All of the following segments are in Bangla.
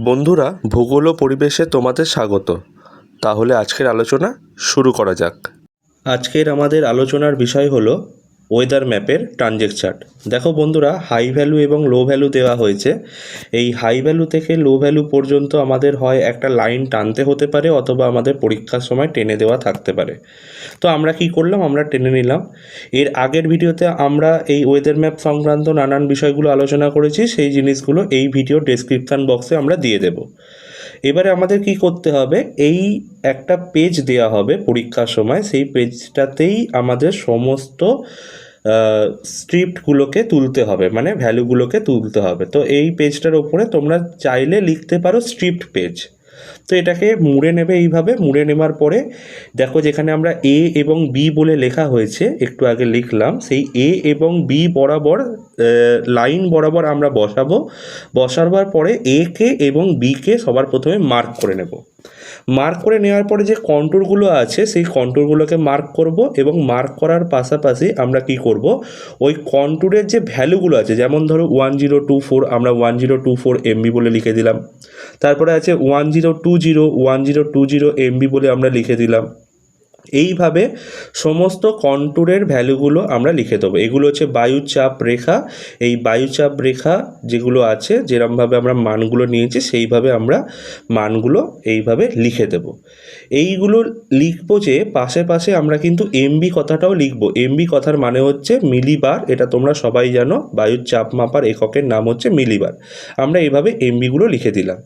বন্ধুরা, ভূগোল ও পরিবেশে তোমাদের স্বাগত। তাহলে আজকের আলোচনা শুরু করা যাক। আজকের আমাদের আলোচনার বিষয় হলো ওয়েদার ম্যাপের ট্রানজেকচার্ট দেখো বন্ধুরা হাই ভ্যালু এবং লো ভ্যালু দেওয়া হয়েছে। এই হাই ভ্যালু থেকে লো ভ্যালু পর্যন্ত আমাদের হয় একটা লাইন টানতে হতে পারে অথবা আমাদের পরীক্ষার সময় টেনে দেওয়া থাকতে পারে। তো আমরা কি করলাম? আমরা টেনে নিলাম। এর আগের ভিডিওতে আমরা এই ওয়েদার ম্যাপ সংক্রান্ত নানান বিষয়গুলো আলোচনা করেছি। সেই জিনিসগুলো এই ভিডিও ডেসক্রিপশান বক্সে আমরা দিয়ে দেব। এবারে আমাদের কি করতে হবে? এই একটা পেজ দেওয়া হবে পরীক্ষার সময়। সেই পেজটাতেই আমাদের সমস্ত স্ক্রিপ্টগুলোকে তুলতে হবে মানে ভ্যালুগুলোকে তুলতে হবে। তো এই পেজটার ওপরে তোমরা চাইলে লিখতে পারো স্ক্রিপ্ট পেজ তো এটাকে মুড়ে নেবে এইভাবে। মুড়ে নেবার পরে দেখো যেখানে আমরা এ এবং বি বলে লেখা হয়েছে, একটু আগে লিখলাম, সেই এ এবং বি বরাবর লাইন বরাবর আমরা বসাবো। বসাবার পরে এ কে এবং বি কে সবার প্রথমে মার্ক করে নেব। মার্ক করে নেওয়ার পরে যে কন্ট্রোলগুলো আছে, সেই কন্ট্রোলগুলোকে মার্ক করব এবং মার্ক করার পাশাপাশি আমরা কি করব? ওই কন্ট্রোলের যে ভ্যালুগুলো আছে, যেমন ধরো ওয়ান জিরো টু ফোর আমরা one zero two four MB বলে লিখে দিলাম। তারপরে আছে one zero two zero one zero two zero MB বলে আমরা লিখে দিলাম। এইভাবে সমস্ত কন্ট্যুরের ভ্যালুগুলো আমরা লিখে দেবো। এগুলো হচ্ছে বায়ুচাপ রেখা। এই বায়ুচাপ রেখা যেগুলো আছে, যেরমভাবে আমরা মানগুলো নিয়েছি, সেইভাবে আমরা মানগুলো এইভাবে লিখে দেব। এইগুলো লিখব যে পাশে পাশে আমরা কিন্তু এমবি কথাটাও লিখব। এমবি কথার মানে হচ্ছে মিলিবার। এটা তোমরা সবাই জানো বায়ুর চাপ মাপার এককের নাম হচ্ছে মিলিবার। আমরা এইভাবে এমবিগুলো লিখে দিলাম।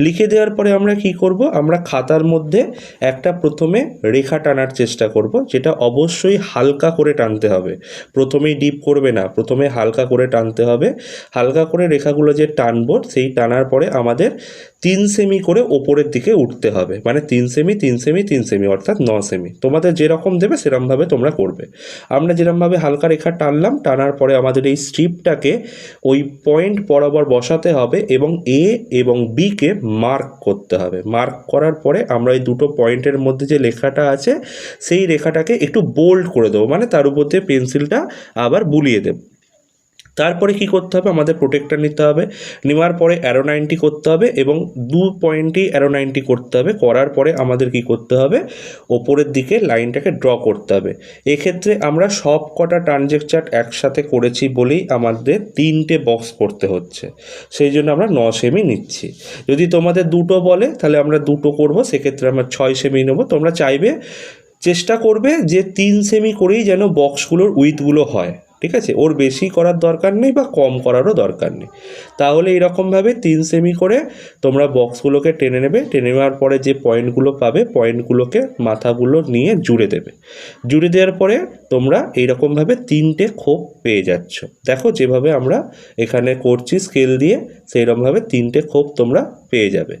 লিখে দেওয়ার পরে আমরা কি করব? আমরা খাতার মধ্যে একটা প্রথমে রেখা টানার চেষ্টা করব, যেটা অবশ্যই হালকা করে টানতে হবে। প্রথমেই ডিপ করবে না, প্রথমে হালকা করে টানতে হবে। হালকা করে রেখাগুলো যে টানবো, সেই টানার পরে আমাদের তিন সেমি করে ওপরের দিকে উঠতে হবে। মানে তিন সেমি তিন সেমি তিন সেমি অর্থাৎ ন সেমি তোমাদের যেরকম দেবে সেরকমভাবে তোমরা করবে। আমরা যেরকমভাবে হালকা রেখা টানলাম, টানার পরে আমাদের এই স্ট্রিপটাকে ওই পয়েন্ট বরাবর বসাতে হবে এবং এ এবং বিকে মার্ক করতে হবে। মার্ক করার পরে আমরা এই দুটো পয়েন্টের মধ্যে যে লেখাটা আছে, সেই রেখাটাকে একটু বোল্ড করে দেবো। মানে তার উপর দিয়ে পেন্সিলটা আবার বুলিয়ে দেবো। তারপরে কি করতে হবে? আমাদের প্রোটেক্টর নিতে হবে। নেওয়ার পরে অ্যারো নাইনটি করতে হবে এবং দু পয়েন্টেই অ্যারো নাইনটি করতে হবে। করার পরে আমাদের কি করতে হবে? ওপরের দিকে লাইনটাকে ড্র করতে হবে। এক্ষেত্রে আমরা সব কটা ট্রানজেকচার্ট একসাথে করেছি বলেই আমাদের তিনটে বক্স করতে হচ্ছে। সেই জন্য আমরা ন সেমি নিচ্ছি। যদি তোমাদের দুটো বলে, তাহলে আমরা দুটো করব। সেক্ষেত্রে আমরা ছয় সেমি নেব। তোমরা চাইবে, চেষ্টা করবে যে তিন সেমি করেই যেন বক্সগুলোর উইথগুলো হয়। ঠিক আছে? ওর বেশি করার দরকার নেই বা কম করারও দরকার নেই। তাহলে এরকমভাবে তিন সেমি করে তোমরা বক্সগুলোকে টেনে নেবে। টেনে নেওয়ার পরে যে পয়েন্টগুলো পাবে পয়েন্টগুলোকে মাথাগুলো নিয়ে জুড়ে দেবে। জুড়ে দেওয়ার পরে তোমরা এইরকমভাবে তিনটে খোপ পেয়ে যাচ্ছ। দেখো যেভাবে আমরা এখানে করছি স্কেল দিয়ে, সেইরকমভাবে তিনটে খোপ তোমরা পেয়ে যাবে।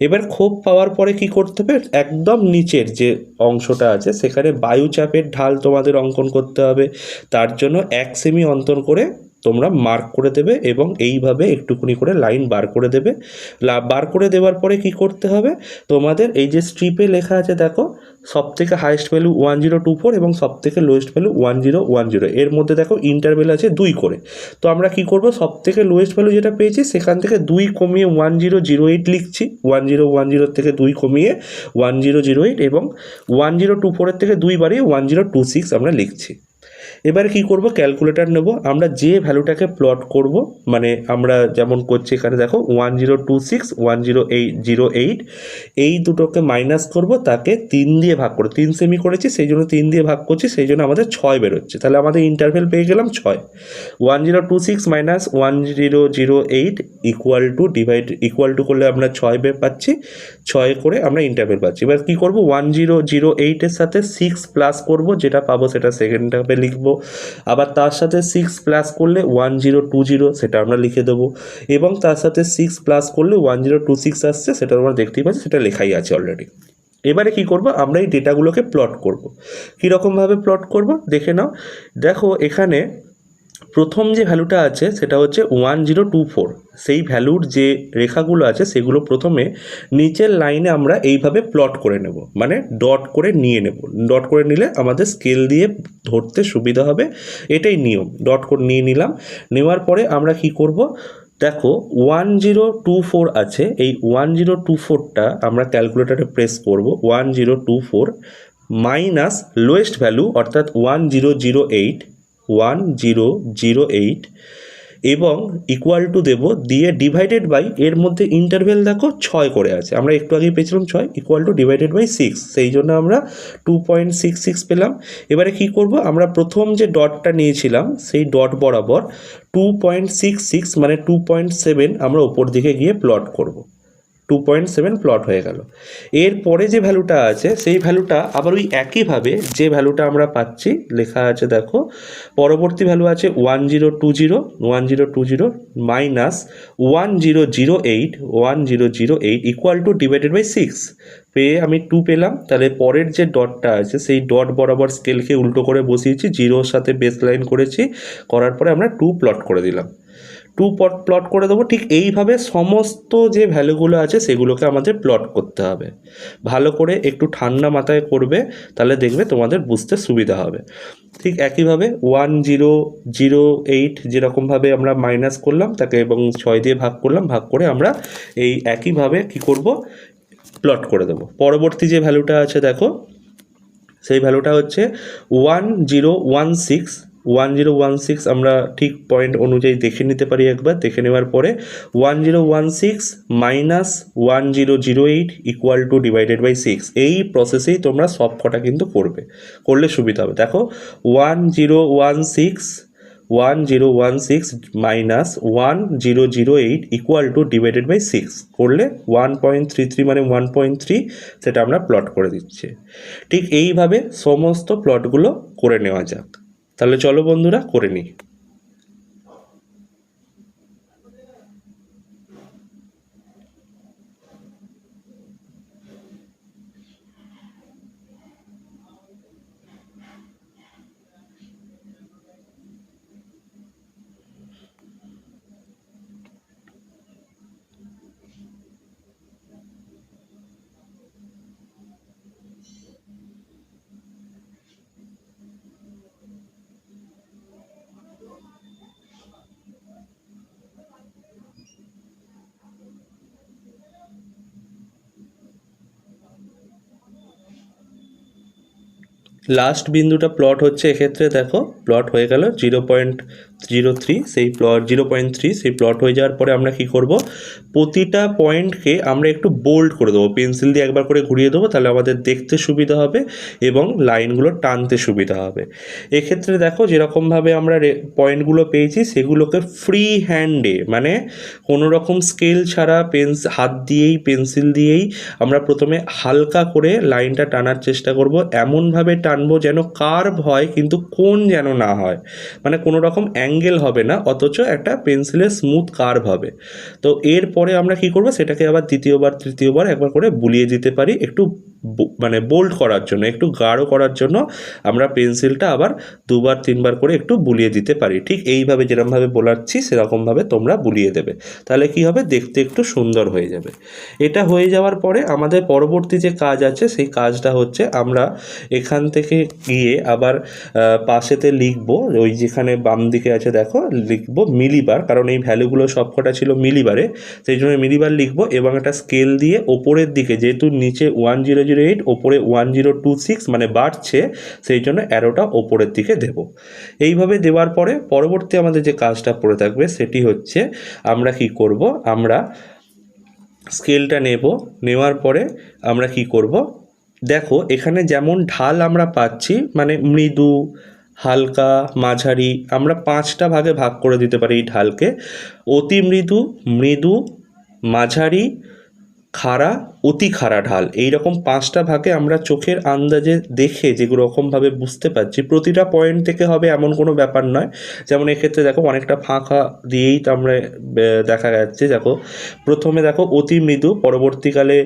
এবার ক্ষোভ পাওয়ার পরে কি করতে হবে? একদম নিচের যে অংশটা আছে, সেখানে বায়ুচাপের ঢাল তোমাদের অঙ্কন করতে হবে। তার জন্য এক সেমি অন্তর করে তোমরা মার্ক করে দেবে এবং এইভাবে একটুখানি করে লাইন বার করে দেবে। বার করে দেওয়ার পরে কি করতে হবে? তোমাদের এই যে স্ট্রিপে লেখা আছে, দেখো সব থেকে highest value one zero two four এবং সব থেকে lowest value one zero one zero এর মধ্যে দেখো ইন্টারভেল আছে দুই করে। তো আমরা কি করব? সব থেকে লোয়েস্ট ভ্যালু যেটা পেয়েছি, সেখান থেকে দুই কমিয়ে ওয়ান জিরো জিরো এইট লিখছি। ওয়ান জিরো ওয়ান জিরোর থেকে দুই কমিয়ে ওয়ান জিরো জিরো এইট এবং ওয়ান জিরো টু ফোরের থেকে দুই বাড়িয়ে ওয়ান জিরো টু সিক্স আমরা লিখছি। এবারে কি করব? ক্যালকুলেটর নেব। আমরা যে ভ্যালুটাকে প্লট করব মানে আমরা যেমন করছি এখানে দেখো one zero two six one zero eight zero eight এই দুটোকে মাইনাস করব, তাকে তিন দিয়ে ভাগ করে, তিন সেমি করেছি, সেই জন্য তিন দিয়ে ভাগ করছি, সেই জন্য আমাদের ছয় বেরোচ্ছে। তাহলে আমাদের ইন্টারভেল পেয়ে গেলাম ছয়। One zero two six minus one zero zero eight equal to divide equal to করলে আমরা ছয় বের পাচ্ছি, ছয় করে আমরা ইন্টারভেল পাচ্ছি। এবার কী করব? ওয়ান জিরো জিরো এইটের সাথে সিক্স প্লাস করব, যেটা পাবো সেটা সেকেন্ড ধাপে লিখব। আবার তার সাথে সিক্স প্লাস করলে ওয়ান জিরো টু জিরো সেটা আমরা লিখে দেবো। এবং তার সাথে সিক্স প্লাস করলে ওয়ান জিরো টু সিক্স আসছে, সেটা আমরা দেখতেই পাচ্ছি, সেটা লেখাই আছে অলরেডি এবারে কি করব? আমরা এই ডেটাগুলোকে প্লট করব। কীরকমভাবে প্লট করব? দেখে নাও। দেখো, এখানে প্রথম যে ভ্যালুটা আছে, সেটা হচ্ছে ওয়ান জিরো টু ফোর সেই ভ্যালুর যে রেখাগুলো আছে, সেগুলো প্রথমে নিচের লাইনে আমরা এইভাবে প্লট করে নেব। মানে ডট করে নিয়ে নেব। ডট করে নিলে আমাদের স্কেল দিয়ে ধরতে সুবিধা হবে। এটাই নিয়ম। ডট করে নিয়ে নিলাম। নেওয়ার পরে আমরা কি করব? দেখো ওয়ান জিরো টু ফোর আছে। এই ওয়ান জিরো টু ফোরটা আমরা ক্যালকুলেটারে প্রেস করব। One zero two four minus lowest value অর্থাৎ one zero zero eight one zero zero eight এবং ইকুয়াল টু দেবো দিয়ে ডিভাইডেড বাই এর মধ্যে ইন্টারভেল দেখো ছয় করে আছে। আমরা একটু আগেই পেয়েছিলাম ছয় equal to divided by six সেই জন্য আমরা টু পয়েন্ট সিক্স সিক্স পেলাম। এবারে কী করব? আমরা প্রথম যে ডটটা নিয়েছিলাম, সেই ডট বরাবর টু পয়েন্ট সিক্স সিক্স মানে টু পয়েন্ট সেভেন আমরা ওপর দিকে গিয়ে প্লট করব। টু পয়েন্ট সেভেন প্লট হয়ে গেল। এরপরে যে ভ্যালুটা আছে, সেই ভ্যালুটা আবার ওই একইভাবে যে ভ্যালুটা আমরা পাচ্ছি, লেখা আছে দেখো, পরবর্তী ভ্যালু আছে one zero two zero one zero two zero minus one zero zero eight one zero zero eight equal to divided by six পেয়ে আমি টু পেলাম, তাহলে পরের যে ডটটা আছে, সেই ডট বরাবর স্কেলকে উল্টো করে বসিয়েছি জিরোর সাথে বেস লাইন করেছি, করার পরে আমরা টু প্লট করে দিলাম। টু পট প্লট করে দেবো। ঠিক এইভাবে সমস্ত যে ভ্যালুগুলো আছে সেগুলোকে আমাদের প্লট করতে হবে। ভালো করে একটু ঠান্ডা মাথায় করবে, তাহলে দেখবে তোমাদের বুঝতে সুবিধা হবে। ঠিক একইভাবে ওয়ান জিরো জিরো এইট যেরকমভাবে আমরা মাইনাস করলাম, তাকে এবং ছয় দিয়ে ভাগ করলাম, ভাগ করে আমরা এই একইভাবে কি করব? প্লট করে দেবো। পরবর্তী যে ভ্যালুটা আছে দেখো, সেই ভ্যালুটা হচ্ছে one zero one six one zero one six আমরা ঠিক পয়েন্ট অনুযায়ী দেখে নিতে পারি একবার। দেখে নেওয়ার পরে one zero one six minus one zero zero eight equal to divided by six এই প্রসেসেই তোমরা সব কটা কিন্তু করবে। করলে সুবিধা হবে। দেখো one zero one six one zero one six minus one zero zero eight equal to divided by six করলে ওয়ান পয়েন্ট থ্রি থ্রি মানে ওয়ান পয়েন্ট থ্রি সেটা আমরা প্লট করে দিচ্ছি। ঠিক এইভাবে সমস্ত প্লটগুলো করে নেওয়া যাক। তাহলে চলো বন্ধুরা করে নিই। লাস্ট বিন্দুটা প্লট হচ্ছে এক্ষেত্রে দেখো প্লট হয়ে গেল জিরো পয়েন্ট জিরো থ্রি সেই প্লট জিরো পয়েন্ট থ্রি সেই প্লট হয়ে যাওয়ার পরে আমরা কি করব? প্রতিটা পয়েন্টকে আমরা একটু বোল্ড করে দেবো। পেন্সিল দিয়ে একবার করে ঘুরিয়ে দেবো, তাহলে আমাদের দেখতে সুবিধা হবে এবং লাইনগুলো টানতে সুবিধা হবে। এক্ষেত্রে দেখো, যেরকমভাবে আমরা পয়েন্টগুলো পেয়েছি, সেগুলোকে ফ্রি হ্যান্ডে মানে কোনো রকম স্কেল ছাড়া পেন্স হাত দিয়েই পেন্সিল দিয়েই আমরা প্রথমে হালকা করে লাইনটা টানার চেষ্টা করব। এমনভাবে টানবো যেন কার্ভ হয়, কিন্তু কোন যেন না হয়। মানে কোনো রকম অ্যাঙ্গেল হবে না, অথচ একটা পেন্সিলের স্মুথ কার্ভ হবে। তো এরপরে আমরা কি করব? সেটাকে আবার দ্বিতীয়বার, তৃতীয়বার একবার করে বুলিয়ে দিতে পারি। একটু মানে বোল্ড করার জন্য, একটু গাঢ় করার জন্য আমরা পেন্সিলটা আবার দুবার, তিনবার করে একটু বুলিয়ে দিতে পারি। ঠিক এইভাবে যেরকমভাবে বোলাচ্ছি, সেরকমভাবে তোমরা বুলিয়ে দেবে। তাহলে কি হবে? দেখতে একটু সুন্দর হয়ে যাবে। এটা হয়ে যাওয়ার পরে আমাদের পরবর্তী যে কাজ আছে, সেই কাজটা হচ্ছে আমরা এখান থেকে গিয়ে আবার পাশেতে লিখব, ওই যেখানে বাম দিকে আছে দেখো, লিখব মিলিবার, কারণ এই ভ্যালুগুলো সবকটা ছিল মিলিবারে, সেই জন্য মিলিবার লিখব এবং একটা স্কেল দিয়ে ওপরের দিকে, যেহেতু নিচে ওয়ান জিরো জিরো এইট ওপরে ওয়ান জিরো টু সিক্স মানে বাড়ছে, সেই জন্য অ্যারোটা ওপরের দিকে দেব। এইভাবে দেওয়ার পরে পরবর্তী আমাদের যে কাজটা পড়ে থাকবে, সেটি হচ্ছে আমরা কি করব, আমরা স্কেলটা নেব, নেওয়ার পরে আমরা কি করব, দেখো এখানে যেমন ঢাল আমরা পাচ্ছি মানে মৃদু, হালকা, মাঝারি, আমরা পাঁচটা ভাগে ভাগ করে দিতে পারি এই ঢালকে। অতি মৃদু মৃদু, মাঝারি খাড়া, অতি খাড়া ঢাল। এই রকম পাঁচটা ভাগে আমরা চোখের আন্দাজে দেখে যেগুলো রকমভাবে বুঝতে পারছি, প্রতিটা পয়েন্ট থেকে হবে এমন কোনো ব্যাপার নয়। যেমন এক্ষেত্রে দেখো অনেকটা ফাঁকা দিয়েই তো আমরা দেখা যাচ্ছে, দেখো। প্রথমে দেখো অতি মৃদু, পরবর্তীকালে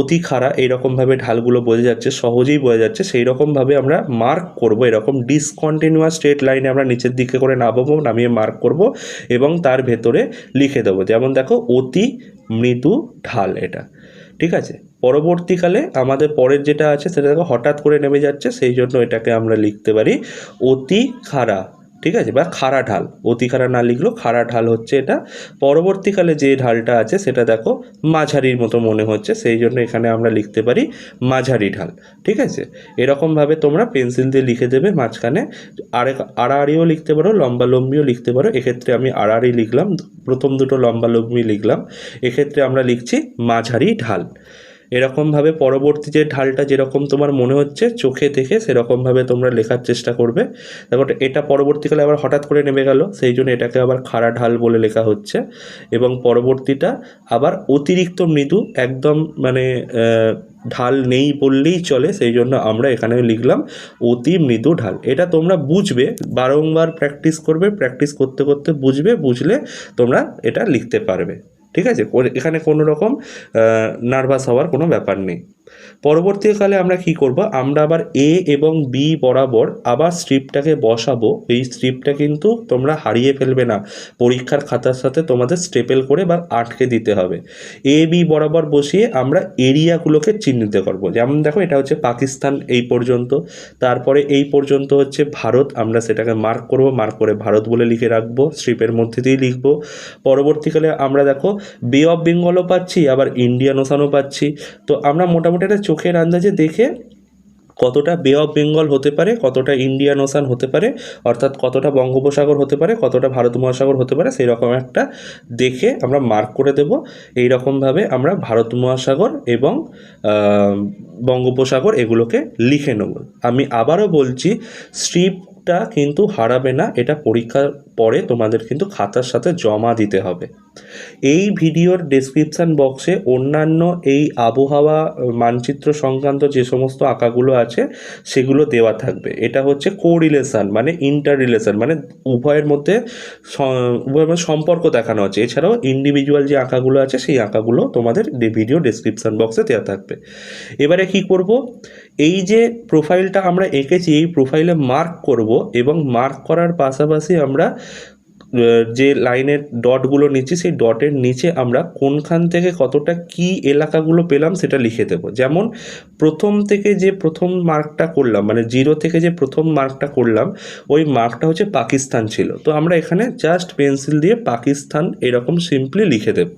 অতি খাড়া, এইরকমভাবে ঢালগুলো বোঝা যাচ্ছে, সহজেই বোঝা যাচ্ছে। সেই রকমভাবে আমরা মার্ক করব, এরকম ডিসকন্টিনিউয়াস স্ট্রেট লাইনে আমরা নিচের দিকে করে নামাবো, নামিয়ে মার্ক করব এবং তার ভেতরে লিখে দেবো। যেমন দেখো অতি মৃদু ঢাল এটা, ঠিক আছে? পরবর্তীকালে আমাদের পরের যেটা আছে সেটা হঠাৎ করে নেমে যাচ্ছে, সেই জন্য এটাকে আমরা লিখতে পারি অতি খাড়া। ঠিক আছে? বা খাড়া ঢাল। অতি খাড়া না লিখলেও খাড়া ঢাল হচ্ছে এটা। পরবর্তীকালে যে ঢালটা আছে, সেটা দেখো মাঝারির মতো মনে হচ্ছে। সেই জন্য এখানে আমরা লিখতে পারি মাঝারি ঢাল। ঠিক আছে? এরকমভাবে তোমরা পেন্সিল দিয়ে লিখে দেবে মাঝখানে। আরেক, আড়াআড়িও লিখতে পারো লম্বা লম্বিও লিখতে পারো। এক্ষেত্রে আমি আড়াআড়ি লিখলাম। প্রথম দুটো লম্বা লম্বি লিখলাম। এক্ষেত্রে আমরা লিখছি মাঝারি ঢাল। এরকমভাবে পরবর্তী যে ঢালটা যেরকম তোমার মনে হচ্ছে, চোখে দেখে সেরকমভাবে তোমরা লেখার চেষ্টা করবে। তারপর এটা পরবর্তীকালে আবার হঠাৎ করে নেমে গেল, সেই জন্য এটাকে আবার খাড়া ঢাল বলে লেখা হচ্ছে। এবং পরবর্তীটা আবার অতিরিক্ত মৃদু, একদম মানে ঢাল নেই বললেই চলে, সেই জন্য আমরা এখানে লিখলাম অতি মৃদু ঢাল। এটা তোমরা বুঝবে, বারংবার প্র্যাকটিস করবে প্র্যাকটিস করতে করতে বুঝবে, বুঝলে তোমরা এটা লিখতে পারবে। ঠিক আছে? এখানে কোনো রকম নার্ভাস হওয়ার কোনো ব্যাপার নেই। পরবর্তীকালে আমরা কি করব? আমরা আবার এ এবং বি বরাবর আবার স্ট্রিপটাকে বসাবো। এই স্ট্রিপটা কিন্তু তোমরা হারিয়ে ফেলবে না। পরীক্ষার খাতার সাথে তোমাদের স্টেপেল করে বা আটকে দিতে হবে। এ বি বরাবর বসিয়ে আমরা এরিয়াগুলোকে চিহ্নিত করব। যেমন দেখো, এটা হচ্ছে পাকিস্তান এই পর্যন্ত। তারপরে এই পর্যন্ত হচ্ছে ভারত। আমরা সেটাকে মার্ক করব। মার্ক করে ভারত বলে লিখে রাখব। স্ট্রিপের মধ্যে দিয়েই লিখব। পরবর্তীকালে আমরা দেখো বে অফ বেঙ্গলও পাচ্ছি, আবার ইন্ডিয়ান ওশানও পাচ্ছি। তো আমরা মোটামুটি একটা চোখের আন্দাজে দেখে কতটা বে অফ বেঙ্গল হতে পারে, কতটা ইন্ডিয়ান ওশান হতে পারে, অর্থাৎ কতটা বঙ্গোপসাগর হতে পারে, কতটা ভারত মহাসাগর হতে পারে সেই রকম একটা দেখে আমরা মার্ক করে দেব। এই রকমভাবে আমরা ভারত মহাসাগর এবং বঙ্গোপসাগর এগুলোকে লিখে নেব। আমি আবারও বলছি স্ট্রিপটা কিন্তু হারাবে না, এটা পরীক্ষার পরে তোমাদের কিন্তু খাতার সাথে জমা দিতে হবে। এই ভিডিওর ডেসক্রিপশান বক্সে অন্যান্য এই আবহাওয়া, মানচিত্র সংক্রান্ত যে সমস্ত আঁকাগুলো আছে, সেগুলো দেওয়া থাকবে। এটা হচ্ছে কো রিলেশন মানে ইন্টার রিলেশন মানে উভয়ের মধ্যে উভয়ের মধ্যে সম্পর্ক দেখানো আছে। এছাড়াও ইন্ডিভিজুয়াল যে আঁকাগুলো আছে, সেই আঁকাগুলো তোমাদের ভিডিও ডেসক্রিপশান বক্সে দেওয়া থাকবে। এবারে কি করব? এই যে প্রোফাইলটা আমরা এঁকেছি, এই প্রোফাইলে মার্ক করব এবং মার্ক করার পাশাপাশি আমরা যে লাইনের ডটগুলো নিচ্ছি, সেই ডটের নিচে আমরা কোনখান থেকে কতটা কি এলাকাগুলো পেলাম সেটা লিখে দেব। যেমন প্রথম থেকে যে প্রথম মার্কটা করলাম মানে জিরো থেকে যে প্রথম মার্কটা করলাম, ওই মার্কটা হচ্ছে পাকিস্তান ছিল। তো আমরা এখানে জাস্ট পেন্সিল দিয়ে পাকিস্তান এরকম সিম্পলি লিখে দেব।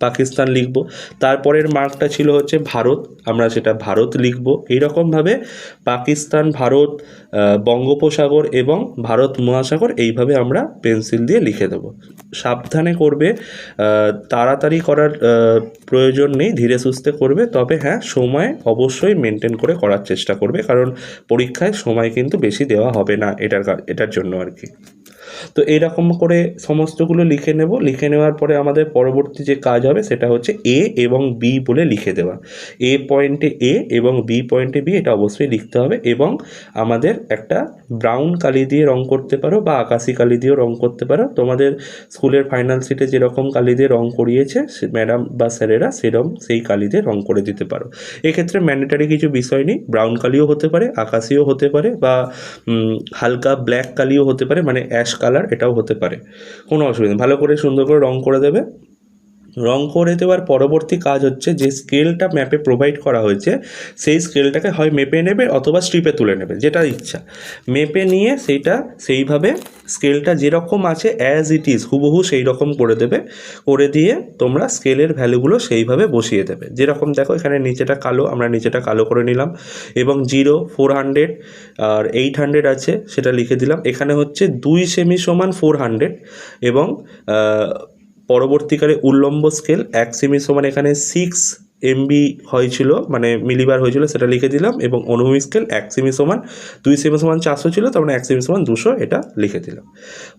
পাকিস্তান লিখব। তারপরের মার্কটা ছিল হচ্ছে ভারত। আমরা সেটা ভারত লিখব। এইরকমভাবে পাকিস্তান, ভারত বঙ্গোপসাগর এবং ভারত মহাসাগর এইভাবে আমরা পেন্সিল দিয়ে লিখে দেব। সাবধানে করবে তাড়াতাড়ি করার প্রয়োজন নেই, ধীরে সুস্থে করবে। তবে হ্যাঁ সময় অবশ্যই মেনটেন করে করার চেষ্টা করবে। কারণ পরীক্ষায় সময় কিন্তু বেশি দেওয়া হবে না, এটার এটার জন্য আর কি। তো এইরকম করে সমস্তগুলো লিখে নেব। লিখে নেওয়ার পরে আমাদের পরবর্তী যে কাজ হবে সেটা হচ্ছে এ এবং বি বলে লিখে দেওয়া। এ পয়েন্টে এ এবং বি পয়েন্টে বি এটা অবশ্যই লিখতে হবে এবং আমাদের একটা ব্রাউন কালি দিয়ে রং করতে পারো বা আকাশি কালি দিয়েও রং করতে পারো। তোমাদের স্কুলের ফাইনাল সিটে যেরকম কালি দিয়ে রং করিয়েছে ম্যাডাম বা স্যারেরা সেরকম সেই কালি দিয়ে রং করে দিতে পারো। এক্ষেত্রে ম্যান্ডেটারি কিছু বিষয় নেই। ব্রাউন কালিও হতে পারে, আকাশিও হতে পারে বা হালকা ব্ল্যাক কালিও হতে পারে মানে অ্যাশ কালার এটাও হতে পারে। কোনো অসুবিধা নেই। ভালো করে সুন্দর করে রং করে দেবে। রং করে দেওয়ার পরবর্তী কাজ হচ্ছে যে স্কেলটা ম্যাপে প্রোভাইড করা হয়েছে, সেই স্কেলটাকে হয় মেপে নেবে অথবা স্ট্রিপে তুলে নেবে, যেটা ইচ্ছা। মেপে নিয়ে সেইটা সেইভাবে স্কেলটা যেরকম আছে অ্যাজ ইট ইজ হুবহু সেই রকম করে দেবে। করে দিয়ে তোমরা স্কেলের ভ্যালুগুলো সেইভাবে বসিয়ে দেবে। যেরকম দেখো এখানে নিচেটা কালো, আমরা নিচেটা কালো করে নিলাম। এবং জিরো ফোর হান্ড্রেড আর এইট হান্ড্রেড আছে, সেটা লিখে দিলাম। এখানে হচ্ছে দুই সেমি সমান ফোর হান্ড্রেড এবং পরবর্তীকালে উল্লম্ব স্কেল এক সেমি সমান এখানে সিক্স এমবি হয়েছিল মানে মিলিবার হয়েছিল, সেটা লিখে দিলাম এবং অনুভূমি স্কেল এক সেমি সমান, দুই সেমি সমান চারশো ছিল, তার মানে এক সেমি সমান দুশো এটা লিখে দিলাম।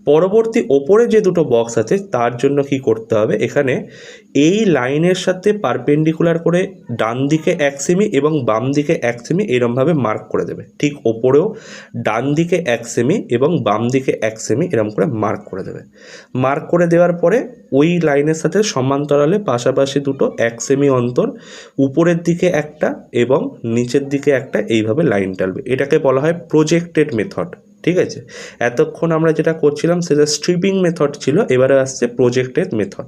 পরবর্তী ওপরে যে দুটো বক্স আছে, তার জন্য কি করতে হবে? এখানে এই লাইনের সাথে পারপেন্ডিকুলার করে ডান দিকে এক সেমি এবং বাম দিকে এক সেমি এরমভাবে মার্ক করে দেবে। ঠিক ওপরেও ডান দিকে এক সেমি এবং বাম দিকে এক সেমি এরম করে মার্ক করে দেবে। মার্ক করে দেওয়ার পরে ওই লাইনের সাথে সমান্তরালে পাশাপাশি দুটো এক সেমি অন্তর, উপরের দিকে একটা এবং নিচের দিকে একটা এইভাবে লাইন টানবে এটাকে বলা হয় প্রজেক্টেড মেথড ঠিক আছে? এতক্ষণ আমরা যেটা করছিলাম সেটা স্ট্রিপিং মেথড ছিল, এবারে আসছে প্রজেক্টেড মেথড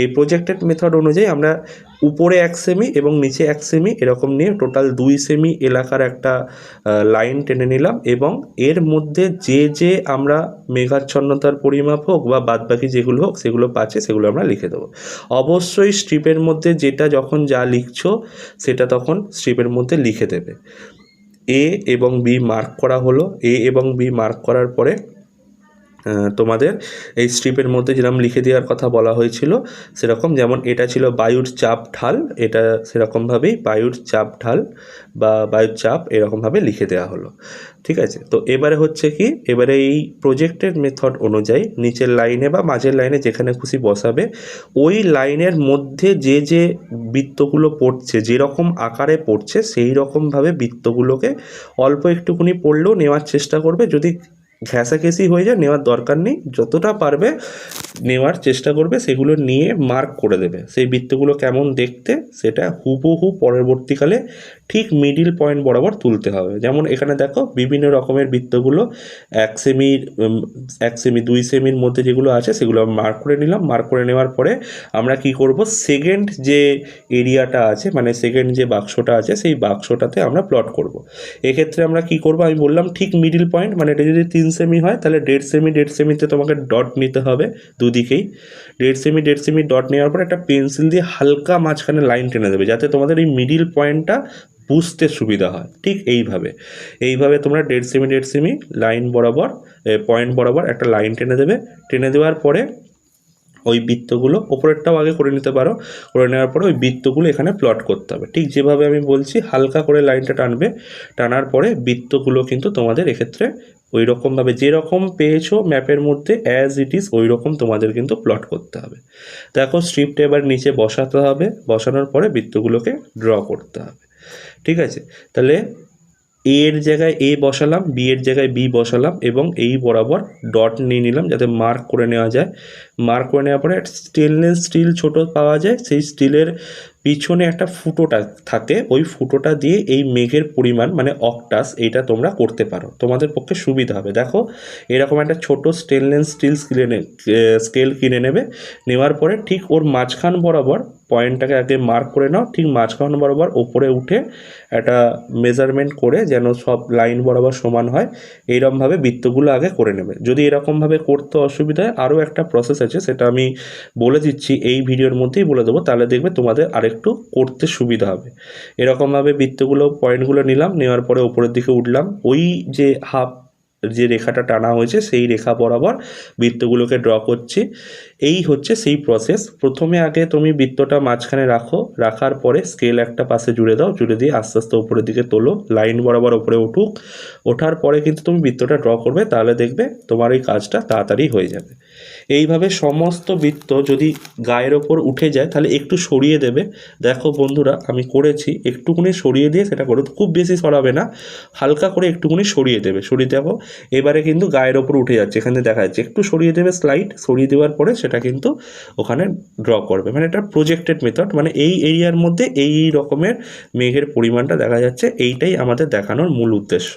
এই প্রজেক্টেড মেথড অনুযায়ী আমরা উপরে এক সেমি এবং নিচে এক সেমি এরকম নিয়ে টোটাল দুই সেমি এলাকার একটা লাইন টেনে নিলাম এবং এর মধ্যে যে যে আমরা মেঘাচ্ছন্নতার পরিমাপ হোক বা বাদবাকি যেগুলো হোক, সেগুলো পাচ্ছে, সেগুলো আমরা লিখে দেবো। অবশ্যই স্ট্রিপের মধ্যে যেটা যখন যা লিখছো, সেটা তখন স্ট্রিপের মধ্যে লিখে দেবে। এ এবং বি মার্ক করা হলো। এ এবং বি মার্ক করার পরে তোমাদের। এই স্ট্রিপের মধ্যে যেরকম লিখে দেওয়ার কথা বলা হয়েছিল, সেরকম যেমন এটা ছিল বায়ুর চাপ ঢাল, এটা সেরকমভাবেই বায়ুর চাপ ঢাল বা বায়ুর চাপ এরকমভাবে লিখে দেওয়া হলো। ঠিক আছে? তো এবারে হচ্ছে কি, এবারে এই প্রজেক্টের মেথড অনুযায়ী নিচের লাইনে বা মাঝের লাইনে যেখানে খুশি বসাবে, ওই লাইনের মধ্যে যে যে বৃত্তগুলো পড়ছে, যেরকম আকারে পড়ছে সেই রকমভাবে বৃত্তগুলোকে অল্প একটুকুনি পড়লেও নেওয়ার চেষ্টা করবে। যদি ঘেঁষাঘেঁষি হয়ে যায়, নেওয়ার দরকার নেই। যতটা পারবে নেওয়ার চেষ্টা করবে, সেগুলো নিয়ে মার্ক করে দেবে। সেই বৃত্তগুলো কেমন দেখতে, সেটা হুবহু পরবর্তীকালে ঠিক মিডিল পয়েন্ট বরাবর তুলতে হবে। যেমন এখানে দেখো বিভিন্ন রকমের বৃত্তগুলো, এক সেমির এক সেমি দুই সেমির মধ্যে যেগুলো আছে সেগুলো আমি মার্ক করে নিলাম। মার্ক করে নেওয়ার পরে আমরা কি করব? সেকেন্ড যে এরিয়াটা আছে মানে সেকেন্ড যে বাক্সটা আছে, সেই বাক্সটাতে আমরা প্লট করব। এক্ষেত্রে আমরা কি করব? আমি বললাম ঠিক মিডিল পয়েন্ট মানে এটা যদি তিন সেমি হয়, তাহলে দেড় সেমি দেড় সেমিতে তোমাকে ডট নিতে হবে দুদিকেই। দেড় সেমি দেড় সেমি ডট নেওয়ার পর একটা পেন্সিল দিয়ে হালকা মাঝখানে লাইন টেনে দেবে, যাতে তোমাদের এই মিডিল পয়েন্টটা বুঝতে সুবিধা হয়। ঠিক এইভাবে। এইভাবে তোমরা দেড় সেমি দেড় সেমি লাইন বরাবর পয়েন্ট বরাবর একটা লাইন টেনে দেবে। টেনে দেওয়ার পরে ওই বৃত্তগুলো ওপরেরটাও আগে করে নিতে পারো। করে নেওয়ার পরে ওই বৃত্তগুলো এখানে প্লট করতে হবে। ঠিক যেভাবে আমি বলছি, হালকা করে লাইনটা টানবে। টানার পরে বৃত্তগুলো কিন্তু তোমাদের এক্ষেত্রে ওই রকমভাবে যেরকম পেয়েছ ম্যাপের মধ্যে অ্যাজ ইট ইজ ওই রকম তোমাদের কিন্তু প্লট করতে হবে। দেখো স্ট্রিপটা এবার নিচে বসাতে হবে। বসানোর পরে বৃত্তগুলোকে ড্র করতে হবে। ঠিক আছে? তাহলে এ এর জায়গায় এ বসালাম বি এর জায়গায় বি বসালাম এবং এই বরাবর ডট নিয়ে নিলাম যাতে মার্ক করে নেওয়া যায়। মার্ক করে নেওয়ার পরে স্টেনলেস স্টিল ছোট পাওয়া যায়। সেই স্টিলের পিছনে একটা ফুটোটা থাকে, ওই ফুটোটা দিয়ে এই মেঘের পরিমাণ মানে অকটাস এইটা তোমরা করতে পারো। তোমাদের পক্ষে সুবিধা হবে। দেখো, এরকম একটা ছোট স্টেনলেস স্টিল কিনে স্কেল কিনে নেবে। নেওয়ার পরে ঠিক ওর মাঝখান বরাবর পয়েন্টটাকে আগে মার্ক করে নাও। ঠিক মাঝখান বরাবর ওপরে উঠে একটা মেজারমেন্ট করে যেন সব লাইন বরাবর সমান হয়। এইরকমভাবে বৃত্তগুলো আগে করে নেবে। যদি এরকমভাবে করতে অসুবিধা হয়, আরও একটা প্রসেস আছে, সেটা আমি বলে দিচ্ছি, এই ভিডিওর মধ্যেই বলে দেবো। তাহলে দেখবে তোমাদের আরেকটু করতে সুবিধা হবে। এরকমভাবে বৃত্তগুলো, পয়েন্টগুলো নিলাম, নেওয়ার পরে ওপরের দিকে উঠলাম। ওই যে হাফ যে রেখাটা টানা হয়েছে, সেই রেখা বরাবর বৃত্তগুলোকে ড্র করছি। এই হচ্ছে সেই প্রসেস প্রথমে আগে তুমি বৃত্তটা মাঝখানে রাখো। রাখার পরে স্কেল একটা পাশে জুড়ে দাও, জুড়ে দিয়ে আস্তে আস্তে উপরের দিকে তোলো। লাইন বরাবর ওপরে উঠুক। ওঠার পরে কিন্তু তুমি বৃত্তটা ড্র করবে, তাহলে দেখবে তোমার এই কাজটা তাড়াতাড়ি হয়ে যাবে। এইভাবে সমস্ত বৃত্ত যদি গায়ের ওপর উঠে যায়, তাহলে একটু সরিয়ে দেবে। দেখো বন্ধুরা, আমি করেছি, একটুকুনি সরিয়ে দিয়ে সেটা করো। খুব বেশি সরাবে না, হালকা করে একটুকুনি সরিয়ে দেবে। সরিয়ে দেবো। এবারে কিন্তু গায়ের ওপর উঠে যাচ্ছে, এখানে দেখা যাচ্ছে। একটু সরিয়ে দেবে স্লাইড সরিয়ে দেওয়ার পরে সেটা কিন্তু ওখানে ড্র করবে। মানে এটা প্রজেক্টেড মেথড মানে এই এরিয়ার মধ্যে এই রকমের মেঘের পরিমাণটা দেখা যাচ্ছে। এইটাই আমাদের দেখানোর মূল উদ্দেশ্য।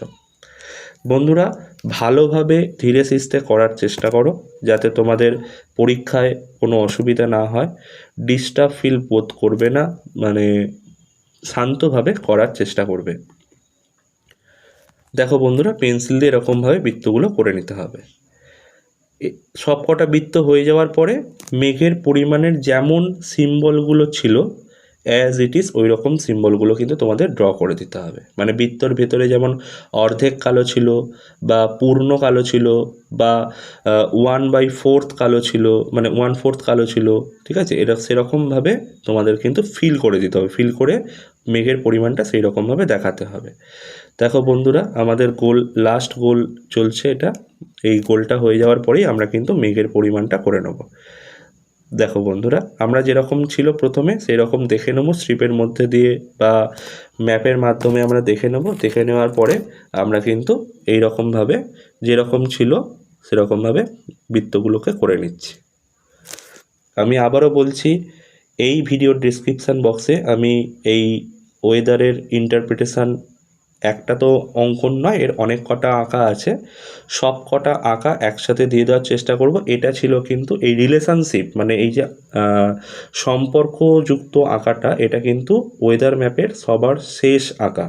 বন্ধুরা, ভালোভাবে ধীরে সিস্তে করার চেষ্টা করো যাতে তোমাদের পরীক্ষায় কোনো অসুবিধা না হয়। ডিস্টার্ব ফিল বোধ করবে না মানে শান্তভাবে করার চেষ্টা করবে। দেখো বন্ধুরা পেন্সিল দিয়ে এরকমভাবে বৃত্তগুলো করে নিতে হবে। সবকটা বৃত্ত হয়ে যাওয়ার পরে, মেঘের পরিমাণের যেমন সিম্বলগুলো ছিল অ্যাজ ইট ইজ ওই রকম সিম্বলগুলো কিন্তু তোমাদের ড্র করে দিতে হবে। মানে বৃত্তর ভেতরে যেমন অর্ধেক কালো ছিল বা পূর্ণ কালো ছিল বা ওয়ান বাই ফোর্থ কালো ছিল মানে ওয়ান ফোর্থ কালো ছিল, ঠিক আছে? এটা সেরকমভাবে তোমাদের কিন্তু ফিল করে দিতে হবে। ফিল করে মেঘের পরিমাণটা সেই রকমভাবে দেখাতে হবে। দেখো বন্ধুরা, আমাদের গোল লাস্ট গোল চলছে এটা। এই গোলটা হয়ে যাওয়ার পরেই আমরা কিন্তু মেঘের পরিমাণটা করে নেব। দেখো বন্ধুরা, আমরা যেরকম ছিল প্রথমে সেই রকম দেখে নেব স্ট্রিপের মধ্যে দিয়ে বা ম্যাপের মাধ্যমে আমরা দেখে নেব। দেখে নেওয়ার পরে আমরা কিন্তু এই রকমভাবে যেরকম ছিল সেরকমভাবে বৃত্তগুলোকে করে নিচ্ছি। আমি আবারও বলছি, এই ভিডিওর ডিসক্রিপশান বক্সে আমি এই ওয়েদারের ইন্টারপ্রিটেশান একটা তো অঙ্কন নয়, এর অনেক কটা আঁকা আছে। সব কটা আঁকা একসাথে দিয়ে দেওয়ার চেষ্টা করব। এটা ছিল কিন্তু এই রিলেশনশিপ মানে এই যে সম্পর্কযুক্ত আঁকাটা, এটা কিন্তু ওয়েদার ম্যাপের সবার শেষ আঁকা।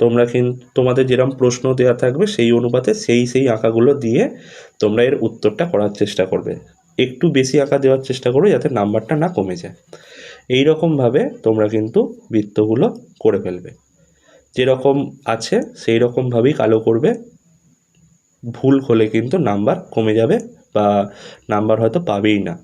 তোমরা কিন্তু তোমাদের যেরকম প্রশ্ন দেওয়া থাকবে, সেই অনুপাতে সেই সেই আঁকাগুলো দিয়ে তোমরা এর উত্তরটা করার চেষ্টা করবে। একটু বেশি আঁকা দেওয়ার চেষ্টা করবে যাতে নাম্বারটা না কমে যায়। এই রকমভাবে তোমরা কিন্তু বৃত্তগুলো করে ফেলবে। যেরকম আছে সেই রকমভাবেই কালো করবে। ভুল হলে কিন্তু নাম্বার কমে যাবে বা নাম্বার হয়তো পাবেই না।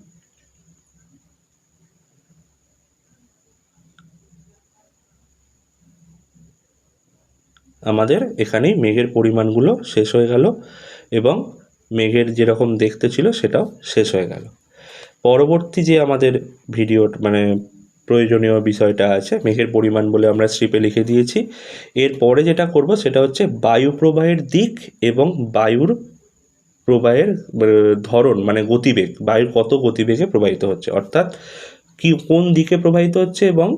আমাদের এখানেই মেঘের পরিমাণগুলো শেষ হয়ে গেল এবং মেঘের যেরকম দেখতে ছিল সেটাও শেষ হয়ে গেল। পরবর্তী যে আমাদের ভিডিও মানে প্রয়োজনীয় বিষয়টা আছে, মেঘের পরিমাণ বলে আমরা স্ট্রিপে লিখে দিয়েছি। এরপরে যেটা করব সেটা হচ্ছে বায়ু প্রবাহের দিক এবং বায়ুর প্রবাহের ধরন মানে গতিবেগ, বায়ুর কত গতিবেগে প্রবাহিত হচ্ছে, অর্থাৎ কি, কোন দিকে প্রবাহিত হচ্ছে এবং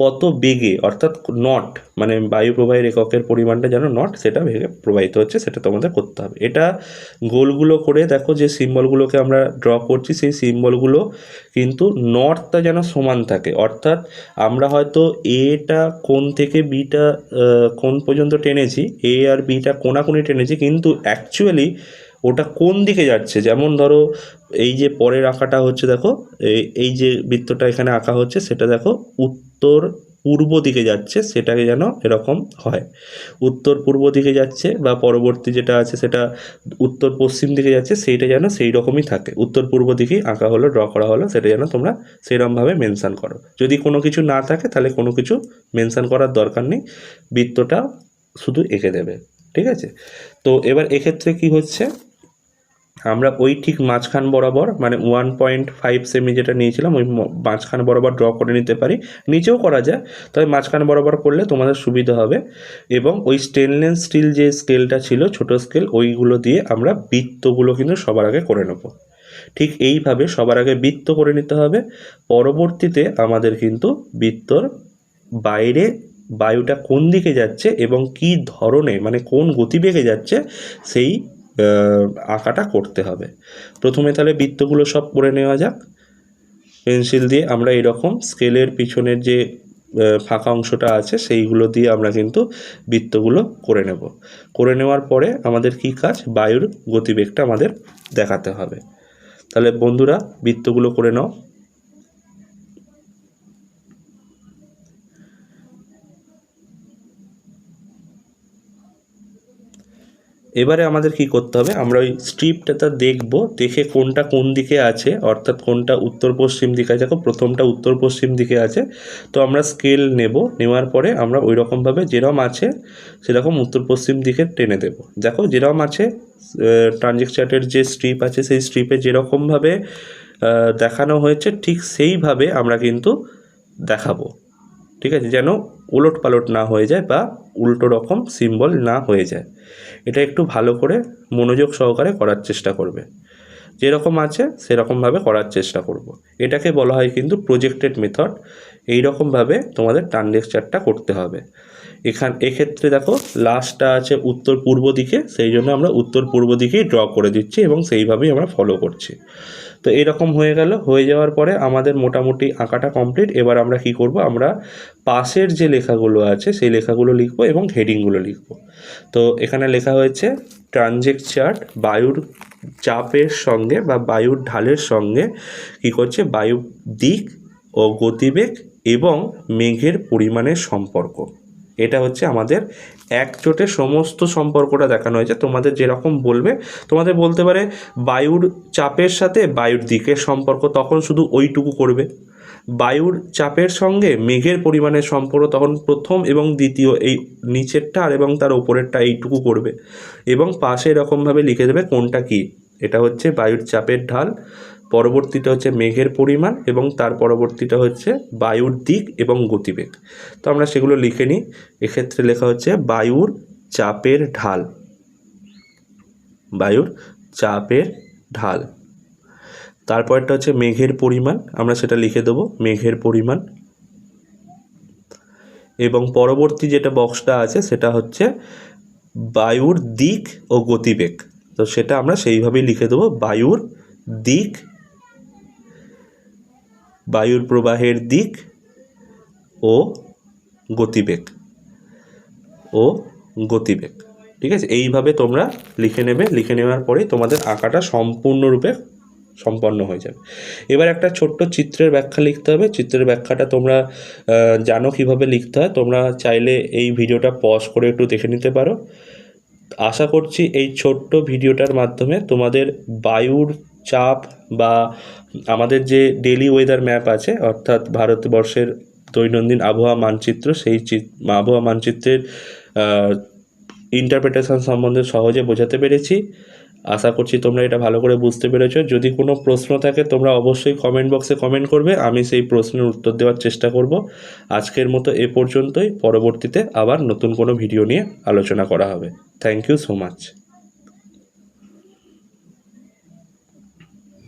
কত বেগে, অর্থাৎ নট মানে বায়ু প্রবাহের এককের পরিমাণটা যেন নট সেটা বেগে প্রবাহিত হচ্ছে, সেটা তোমাদের করতে হবে। এটা গোলগুলো করে দেখো যে সিম্বলগুলোকে আমরা ড্র করছি, সেই সিম্বলগুলো কিন্তু নটটা যেন সমান থাকে। অর্থাৎ আমরা হয়তো এটা কোন থেকে বিটা কোন পর্যন্ত টেনেছি এ আর বিটা কোনাকুনি টেনেছি, কিন্তু অ্যাকচুয়ালি ওটা কোন দিকে যাচ্ছে? যেমন ধরো, এই যে পরের আঁকাটা হচ্ছে দেখো এই- যে বৃত্তটা এখানে আঁকা হচ্ছে, সেটা দেখো উত্তর পূর্ব দিকে যাচ্ছে, সেটাকে যেন এরকম হয়। উত্তর পূর্ব দিকে যাচ্ছে বা পরবর্তী যেটা আছে সেটা উত্তর পশ্চিম দিকে যাচ্ছে, সেইটা যেন সেই রকমই থাকে। উত্তর পূর্ব দিকেই আঁকা হলো, ড্র করা হলো, সেটা যেন তোমরা সেরকমভাবে মেনশান করো। যদি কোনো কিছু না থাকে, তাহলে কোনো কিছু মেনশান করার দরকার নেই, বৃত্তটা শুধু এঁকে দেবে, ঠিক আছে? তো এবার এক্ষেত্রে কি হচ্ছে? আমরা ওই ঠিক মাঝখান বরাবর মানে ওয়ান পয়েন্ট ফাইভ সেমি যেটা নিয়েছিলাম, ওই মাঝখান বরাবর ড্র করে নিতে পারি। নিচেও করা যায়, তবে মাঝখান বরাবর করলে তোমাদের সুবিধা হবে। এবং ওই স্টেনলেস স্টিল যে স্কেলটা ছিল, ছোট স্কেল ওইগুলো দিয়ে আমরা বৃত্তগুলো কিন্তু সবার আগে করে নেব। ঠিক এইভাবে সবার আগে বৃত্ত করে নিতে হবে। পরবর্তীতে আমাদের কিন্তু বৃত্তর বাইরে বায়ুটা কোন দিকে যাচ্ছে এবং কি ধরনের মানে কোন গতিবেগে যাচ্ছে, সেই আঁকাটা করতে হবে। প্রথমে তাহলে বৃত্তগুলো সব করে নেওয়া যাক। পেন্সিল দিয়ে আমরা এরকম স্কেলের পিছনের যে ফাঁকা অংশটা আছে, সেইগুলো দিয়ে আমরা কিন্তু বৃত্তগুলো করে নেব। করে নেওয়ার পরে আমাদের কি কাজ? বায়ুর গতিবেগটা আমাদের দেখাতে হবে। তাহলে বন্ধুরা, বৃত্তগুলো করে নাও। এবারে আমাদের কি করতে হবে? আমরা ওই স্ট্রিপটা দেখব, দেখে কোনটা কোন দিকে আছে, অর্থাৎ কোনটা উত্তর পশ্চিম দিকে আছে, দেখো প্রথমটা উত্তর পশ্চিম দিকে আছে। তো আমরা স্কেল নেব, নেওয়ার পরে আমরা ওই রকমভাবে যেরকম আছে, সেরকম উত্তর পশ্চিম দিকে টেনে দেব। দেখো যেরকম আছে ট্রানজেক্ট চার্টের যে স্ট্রিপ আছে, সেই স্ট্রিপে যেরকমভাবে দেখানো হয়েছে, ঠিক সেইভাবে আমরা কিন্তু দেখাবো। ঠিক আছে? যেন উলট পালট না হয়ে যায় বা উল্টো রকম সিম্বল না হয়ে যায়। এটা একটু ভালো করে মনোযোগ সহকারে করার চেষ্টা করবে। যেরকম আছে, সেরকমভাবে করার চেষ্টা করব। এটাকে বলা হয় কিন্তু প্রজেক্টেড মেথড এই রকমভাবে তোমাদের ট্রানজেকচারটা করতে হবে। এখান, এক্ষেত্রে দেখো লাস্টটা আছে উত্তর পূর্ব দিকে, সেই জন্য আমরা উত্তর পূর্ব দিকেই ড্র করে দিচ্ছি এবং সেইভাবেই আমরা ফলো করছি। তো এরকম হয়ে গেল। হয়ে যাওয়ার পরে আমাদের মোটামুটি আঁকাটা কমপ্লিট এবার আমরা কি করব? আমরা পাশের যে লেখাগুলো আছে, সেই লেখাগুলো লিখব এবং হেডিংগুলো লিখব। তো এখানে লেখা হয়েছে ট্রানজেক্ট চার্ট বায়ুর চাপের সঙ্গে বা বায়ুর ঢালের সঙ্গে কি করছে? বায়ু দিক ও গতিবেগ এবং মেঘের পরিমাণের সম্পর্ক। এটা হচ্ছে আমাদের একজোটে সমস্ত সম্পর্কটা দেখানো হয়েছে। তোমাদের যেরকম বলবে, তোমাদের বলতে পারে বায়ুর চাপের সাথে বায়ুর দিকের সম্পর্ক, তখন শুধু ওইটুকু করবে। বায়ুর চাপের সঙ্গে মেঘের পরিমাণের সম্পর্ক, তখন প্রথম এবং দ্বিতীয় এই নিচেরটা আর এবং তার ওপরেরটা এইটুকু করবে। এবং পাশে এরকমভাবে লিখে দেবে কোনটা কি। এটা হচ্ছে বায়ুর চাপের ঢাল। পরবর্তীটা হচ্ছে মেঘের পরিমাণ এবং তার পরবর্তীটা হচ্ছে বায়ুর দিক এবং গতিবেগ। তো আমরা সেগুলো লিখে নিই। এক্ষেত্রে লেখা হচ্ছে বায়ুর চাপের ঢাল। বায়ুর চাপের ঢাল। তারপরটা হচ্ছে মেঘের পরিমাণ। আমরা সেটা লিখে দেবো, মেঘের পরিমাণ। এবং পরবর্তী যেটা বক্সটা আছে, সেটা হচ্ছে বায়ুর দিক ও গতিবেগ। তো সেটা আমরা সেইভাবেই লিখে দেবো, বায়ুর দিক বায়ুর প্রবাহের দিক ও গতিবেগ ও গতিবেগ। ঠিক আছে? এইভাবে তোমরা লিখে নেবে। লিখে নেওয়ার পরেই তোমাদের আঁকাটা সম্পূর্ণরূপে সম্পন্ন হয়ে যাবে। এবার একটা ছোট্ট চিত্রের ব্যাখ্যা লিখতে হবে। চিত্রের ব্যাখ্যাটা তোমরা জানো কীভাবে লিখতে হয়। তোমরা চাইলে এই ভিডিওটা পজ করে একটু দেখে নিতে পারো। আশা করছি এই ছোট্ট ভিডিওটার মাধ্যমে তোমাদের বায়ুর চাপ বা আমাদের যে ডেলি ওয়েদার ম্যাপ আছে, অর্থাৎ ভারতবর্ষের দৈনন্দিন আবহাওয়া মানচিত্র, সেই আবহাওয়া মানচিত্রের ইন্টারপ্রিটেশন সম্বন্ধে সহজে বোঝাতে পেরেছি। আশা করছি তোমরা এটা ভালো করে বুঝতে পেরেছ। যদি কোনো প্রশ্ন থাকে, তোমরা অবশ্যই কমেন্ট বক্সে কমেন্ট করবে, আমি সেই প্রশ্নের উত্তর দেওয়ার চেষ্টা করব। আজকের মতো এ পর্যন্তই। পরবর্তীতে আবার নতুন কোনো ভিডিও নিয়ে আলোচনা করা হবে। থ্যাংক ইউ সো মাচ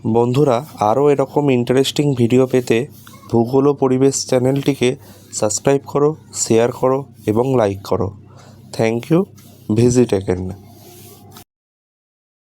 বন্ধুরা, আরও এরকম ইন্টারেস্টিং ভিডিও পেতে ভূগোল পরিবেশ চ্যানেলটিকে সাবস্ক্রাইব করো শেয়ার করো এবং লাইক করো। Thank you visit again